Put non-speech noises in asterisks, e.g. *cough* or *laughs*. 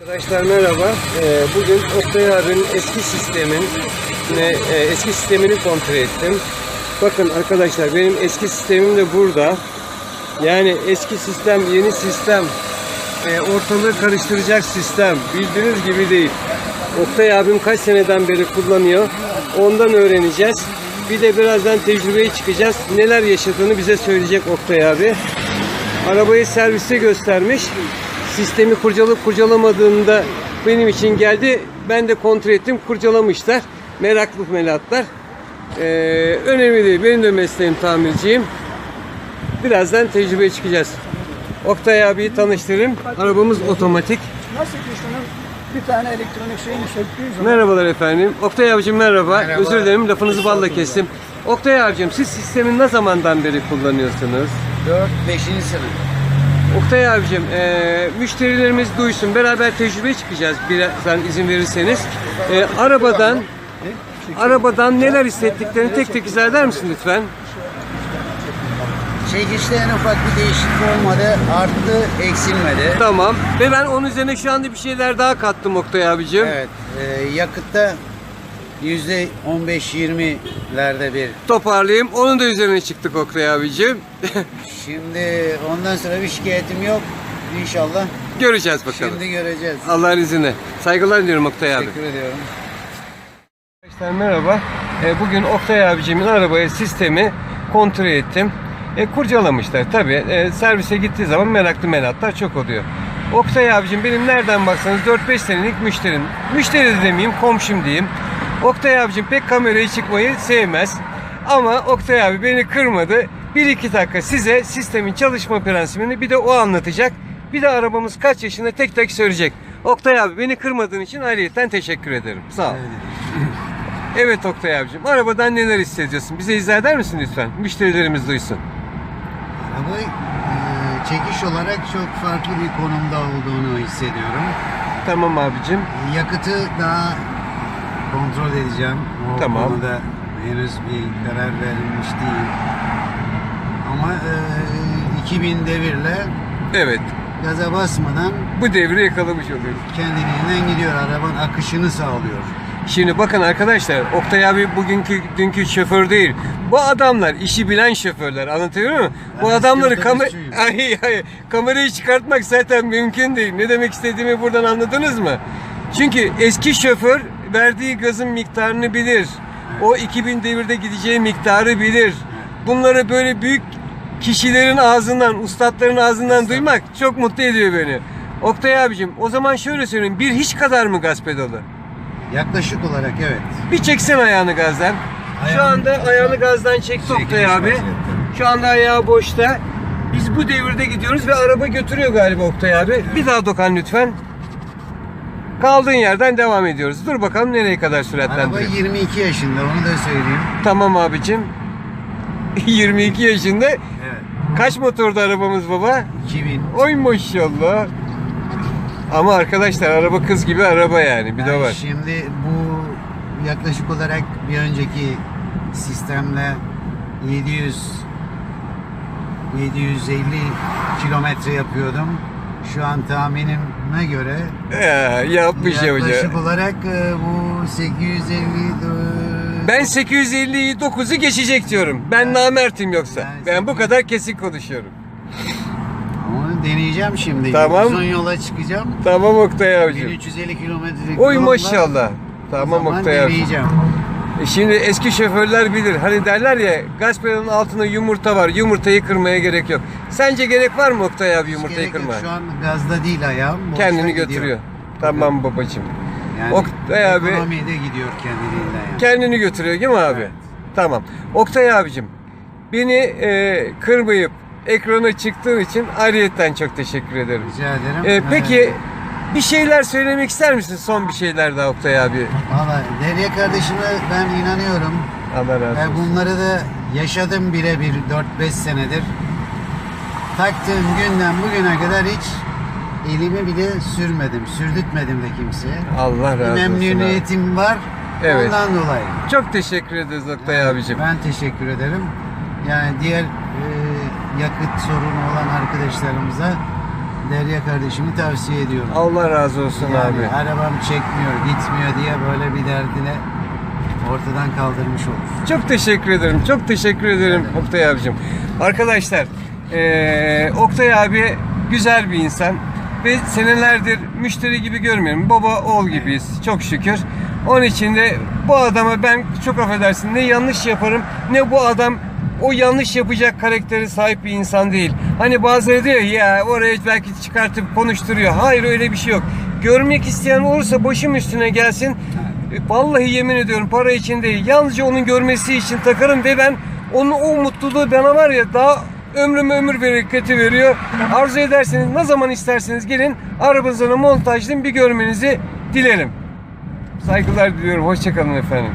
Arkadaşlar merhaba. Ee, bugün Oktay abinin eski sistemin e, eski sistemini kontrol ettim. Bakın arkadaşlar benim eski sistemim de burada. Yani eski sistem, yeni sistem, e, ortalığı karıştıracak sistem. Bildiğiniz gibi değil. Oktay abim kaç seneden beri kullanıyor. Ondan öğreneceğiz. Bir de birazdan tecrübeye çıkacağız. Neler yaşadığını bize söyleyecek Oktay abi. Arabayı serviste göstermiş. Sistemi kurcalayıp kurcalamadığında benim için geldi. Ben de kontrol ettim. Kurcalamışlar. Meraklı melatlar. Ee, önemli değil. Benim de mesleğim tamirciyim. Birazdan tecrübeye çıkacağız. Oktay abiyi tanıştırayım. Arabamız otomatik. Nasıl ki şunun bir tane elektronik şeyini söktüğü zaman Merhabalar efendim. Oktay abicim merhaba. Merhaba. Özür dilerim lafınızı balla kestim. Oktay abicim siz sistemi ne zamandan beri kullanıyorsunuz? 4-5. sınıf. Oktay abicim, eee, müşterilerimiz duysun. Beraber tecrübe çıkacağız birazdan izin verirseniz. Eee, arabadan arabadan neler hissettiklerini tek tek izah eder misin lütfen? Çekişte en ufak bir değişiklik olmadı. Arttı, eksilmedi. Tamam. Ve ben onun üzerine şu anda bir şeyler daha kattım Oktay abicim. Evet. e, yakıtta 15-20'lerde bir. Toparlayayım. Onun da üzerine çıktık Oktay abicim. *laughs* Şimdi ondan sonra bir şikayetim yok. İnşallah. Göreceğiz bakalım. Şimdi göreceğiz. Allah'ın izniyle. Saygılar diliyorum Oktay abi. Teşekkür ediyorum. Arkadaşlar merhaba. E, bugün Oktay abicimin arabaya sistemi kontrol ettim. E, kurcalamışlar tabi. E, servise gittiği zaman meraklı melatlar çok oluyor. Oktay abicim benim nereden baksanız 4-5 senelik müşterim. Müşteri de demeyeyim komşum diyeyim. Oktay abicim pek kameraya çıkmayı sevmez. Ama Oktay abi beni kırmadı. 1-2 dakika size sistemin çalışma prensibini bir de o anlatacak. Bir de arabamız kaç yaşında tek tek söyleyecek. Oktay abi beni kırmadığın için ayrıyeten teşekkür ederim. Sağ ol. Evet Oktay abicim. Arabadan neler hissediyorsun? Bize izah eder misin lütfen? Müşterilerimiz duysun. Araba e, çekiş olarak çok farklı bir konumda olduğunu hissediyorum. Tamam abicim. Yakıtı daha kontrol edeceğim. O Tamam. konuda henüz bir karar verilmiş değil. Ama e, 2000 devirle Evet. gaza basmadan Bu devri yakalamış oluyoruz. kendiliğinden gidiyor. Arabanın akışını sağlıyor. Şimdi bakın arkadaşlar Oktay abi bugünkü dünkü şoför değil. Bu adamlar işi bilen şoförler anlatıyor muyum? Bu Ben adamları eski kamer *laughs* ay, ay, kamerayı çıkartmak zaten mümkün değil. Ne demek istediğimi buradan anladınız mı? Çünkü eski şoför verdiği gazın miktarını bilir. O 2000 devirde gideceği miktarı bilir. Bunları böyle büyük kişilerin ağzından, ustadların ağzından duymak çok mutlu ediyor beni. Oktay abicim o zaman şöyle söyleyeyim. Bir hiç kadar mı gaz pedalı? Yaklaşık olarak evet. Bir çeksen ayağını gazdan. Şu Ayağını- anda ayağını gazdan çekti Oktay abi. Şu anda ayağı boşta. Biz bu devirde gidiyoruz ve araba götürüyor galiba Oktay abi. Bir daha dokan lütfen. Kaldığın yerden devam ediyoruz. Dur bakalım nereye kadar Araba süratlendiriyor. 22 yaşında onu da söyleyeyim. Tamam abicim. *laughs* 22 yaşında. Evet. Kaç motordu arabamız baba? 2000. Oy maşallah. Ama arkadaşlar araba kız gibi araba yani. Bir de Yani var. Şimdi bu yaklaşık olarak bir önceki sistemle 700 750 kilometre yapıyordum. Şu an tahminime göre Ee, yapmış yapacak. yaklaşık olarak e, bu 850 e, Ben 859'u geçecek diyorum. Ben namertim yoksa. Ben Ben bu kadar kesin konuşuyorum. onu deneyeceğim şimdi. Tamam. Uzun yola çıkacağım. Tamam Oktay abicim. 1350 kilometre. Oy maşallah. Tamam Oktay abicim. deneyeceğim. E Şimdi eski şoförler bilir. Hani derler ya gaz pedalının altında yumurta var. Yumurtayı kırmaya gerek yok. Sence gerek var mı Oktay abi yumurtayı Gerek yok. kırmaya? Şu an gazda değil ayağım. boşta Kendini gidiyor. götürüyor. Tamam babacığım. Yani Oktay abi- ekonomiye de gidiyor kendiliğinden yani. Kendini götürüyor değil mi abi? Evet. Tamam. Oktay abicim beni e, kırmayıp ekrana çıktığın için ayrıyetten çok teşekkür ederim. Rica ederim. Ee, peki Ee, bir şeyler söylemek ister misin? Son bir şeyler daha Oktay abi. Valla Derya kardeşime ben inanıyorum. Allah razı Ve olsun. bunları da yaşadım birebir 4-5 senedir. Taktığım günden bugüne kadar hiç elimi bile sürmedim. Sürdürtmedim de kimseye. Allah razı olsun. memnuniyetim var. Evet. Ondan dolayı. Çok teşekkür ederiz Oktay abicim. Ben teşekkür ederim. Yani diğer e, yakıt sorunu olan arkadaşlarımıza Derya kardeşimi tavsiye ediyorum. Allah razı olsun Yani abi. arabam çekmiyor, gitmiyor diye böyle bir derdine ortadan kaldırmış olur. Çok teşekkür ederim. Çok teşekkür ederim Oktay abicim. Arkadaşlar, eee, Oktay abi güzel bir insan ve senelerdir müşteri gibi görmüyorum. Baba oğul gibiyiz çok şükür. Onun için de bu adama ben çok affedersin ne yanlış yaparım ne bu adam o yanlış yapacak karakteri sahip bir insan değil. Hani bazıları diyor ya oraya belki çıkartıp konuşturuyor. Hayır öyle bir şey yok. Görmek isteyen olursa başım üstüne gelsin. Vallahi yemin ediyorum para için değil. Yalnızca onun görmesi için takarım ve ben onun o mutluluğu bana var ya daha ömrüme ömür bereketi veriyor. Arzu ederseniz ne zaman isterseniz gelin arabanıza montajlayın bir görmenizi dilerim. Saygılar diliyorum. Hoşçakalın efendim.